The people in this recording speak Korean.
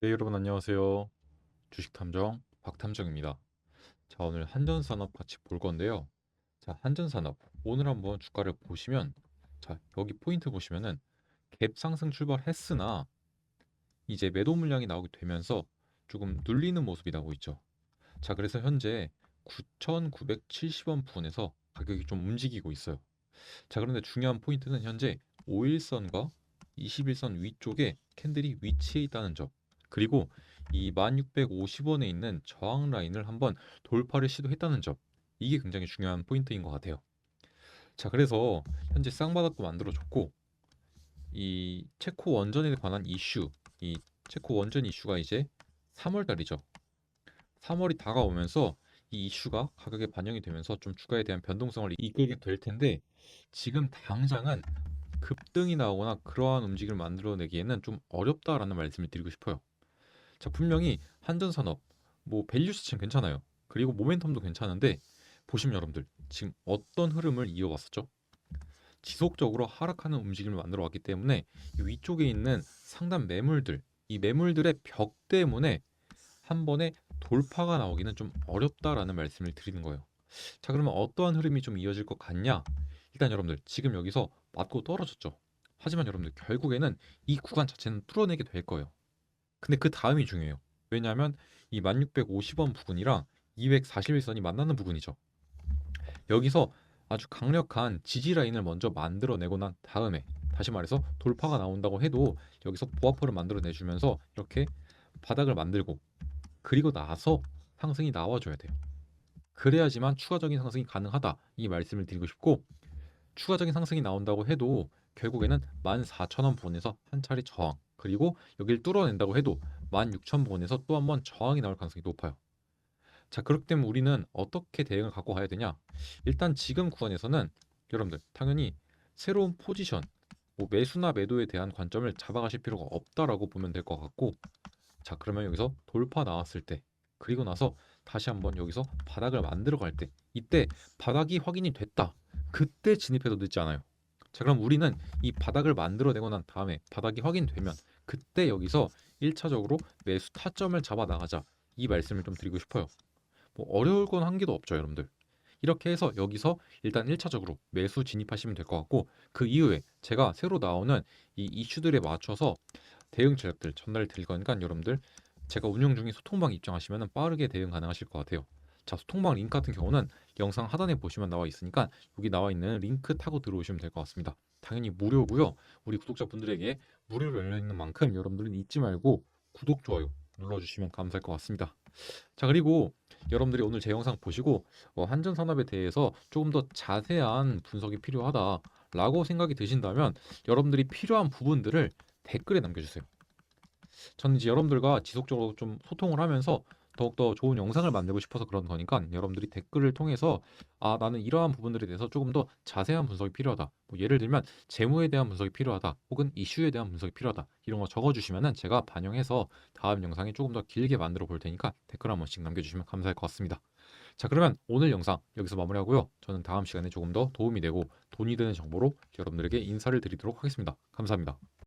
네, 여러분 안녕하세요. 주식 탐정 박탐정입니다. 자, 오늘 한전산업 같이 볼 건데요. 자, 한전산업 오늘 한번 주가를 보시면 자, 여기 포인트 보시면은 갭 상승 출발했으나 이제 매도 물량이 나오게 되면서 조금 눌리는 모습이 나오고 있죠. 자, 그래서 현재 9,970원 부근에서 가격이 좀 움직이고 있어요. 자, 그런데 중요한 포인트는 현재 5일선과 21선 위쪽에 캔들이 위치해 있다는 점. 그리고 이 1650원에 있는 저항 라인을 한번 돌파를 시도했다는 점. 이게 굉장히 중요한 포인트인 것 같아요. 자, 그래서 현재 쌍바닥도 만들어줬고 이 체코 원전에 관한 이슈, 이 체코 원전 이슈가 이제 3월 달이죠. 3월이 다가오면서 이 이슈가 가격에 반영이 되면서 좀 주가에 대한 변동성을 이끌게 될 텐데 지금 당장은 급등이 나오거나 그러한 움직임을 만들어내기에는 좀 어렵다라는 말씀을 드리고 싶어요. 자, 분명히 한전산업 뭐 밸류 시청 괜찮아요. 그리고 모멘텀도 괜찮은데 보시면 여러분들 지금 어떤 흐름을 이어왔었죠? 지속적으로 하락하는 움직임을 만들어 왔기 때문에 이 위쪽에 있는 상단 매물들, 이 매물들의 벽 때문에 한 번에 돌파가 나오기는 좀 어렵다라는 말씀을 드리는 거예요. 자, 그러면 어떠한 흐름이 좀 이어질 것 같냐? 일단 여러분들 지금 여기서 맞고 떨어졌죠. 하지만 여러분들 결국에는 이 구간 자체는 뚫어내게 될 거예요. 근데 그 다음이 중요해요. 왜냐하면 이 1650원 부근이랑 241선이 만나는 부분이죠. 여기서 아주 강력한 지지 라인을 먼저 만들어내고 난 다음에 다시 말해서 돌파가 나온다고 해도 여기서 보아퍼를 만들어내주면서 이렇게 바닥을 만들고 그리고 나서 상승이 나와줘야 돼요. 그래야지만 추가적인 상승이 가능하다 이 말씀을 드리고 싶고 추가적인 상승이 나온다고 해도 결국에는 14,000원 부근에서 한 차례 저항 그리고 여기를 뚫어낸다고 해도 16,000부근에서 또 한 번 저항이 나올 가능성이 높아요. 자, 그렇기 때문에 우리는 어떻게 대응을 갖고 가야 되냐? 일단 지금 구간에서는 여러분들 당연히 새로운 포지션, 뭐 매수나 매도에 대한 관점을 잡아가실 필요가 없다라고 보면 될 것 같고, 자, 그러면 여기서 돌파 나왔을 때, 그리고 나서 다시 한번 여기서 바닥을 만들어 갈 때, 이때 바닥이 확인이 됐다. 그때 진입해도 늦지 않아요. 자, 그럼 우리는 이 바닥을 만들어내고 난 다음에 바닥이 확인되면 그때 여기서 1차적으로 매수 타점을 잡아 나가자. 이 말씀을 좀 드리고 싶어요. 뭐 어려울 건 한 개도 없죠, 여러분들. 이렇게 해서 여기서 일단 1차적으로 매수 진입하시면 될 것 같고 그 이후에 제가 새로 나오는 이 이슈들에 맞춰서 대응 전략들 전달 드릴 거니까 여러분들 제가 운영 중인 소통방 입장하시면 빠르게 대응 가능하실 것 같아요. 자, 소통방 링크 같은 경우는 영상 하단에 보시면 나와 있으니까 여기 나와 있는 링크 타고 들어오시면 될 것 같습니다. 당연히 무료고요. 우리 구독자분들에게 무료로 열려 있는 만큼 여러분들은 잊지 말고 구독, 좋아요 눌러주시면 감사할 것 같습니다. 자, 그리고 여러분들이 오늘 제 영상 보시고 어, 한전산업에 대해서 조금 더 자세한 분석이 필요하다라고 생각이 드신다면 여러분들이 필요한 부분들을 댓글에 남겨주세요. 저는 이제 여러분들과 지속적으로 좀 소통을 하면서 더욱더 좋은 영상을 만들고 싶어서 그런 거니까 여러분들이 댓글을 통해서 아 나는 이러한 부분들에 대해서 조금 더 자세한 분석이 필요하다. 뭐 예를 들면 재무에 대한 분석이 필요하다. 혹은 이슈에 대한 분석이 필요하다. 이런 거 적어주시면은 제가 반영해서 다음 영상에 조금 더 길게 만들어 볼 테니까 댓글 한 번씩 남겨주시면 감사할 것 같습니다. 자 그러면 오늘 영상 여기서 마무리하고요. 저는 다음 시간에 조금 더 도움이 되고 돈이 되는 정보로 여러분들에게 인사를 드리도록 하겠습니다. 감사합니다.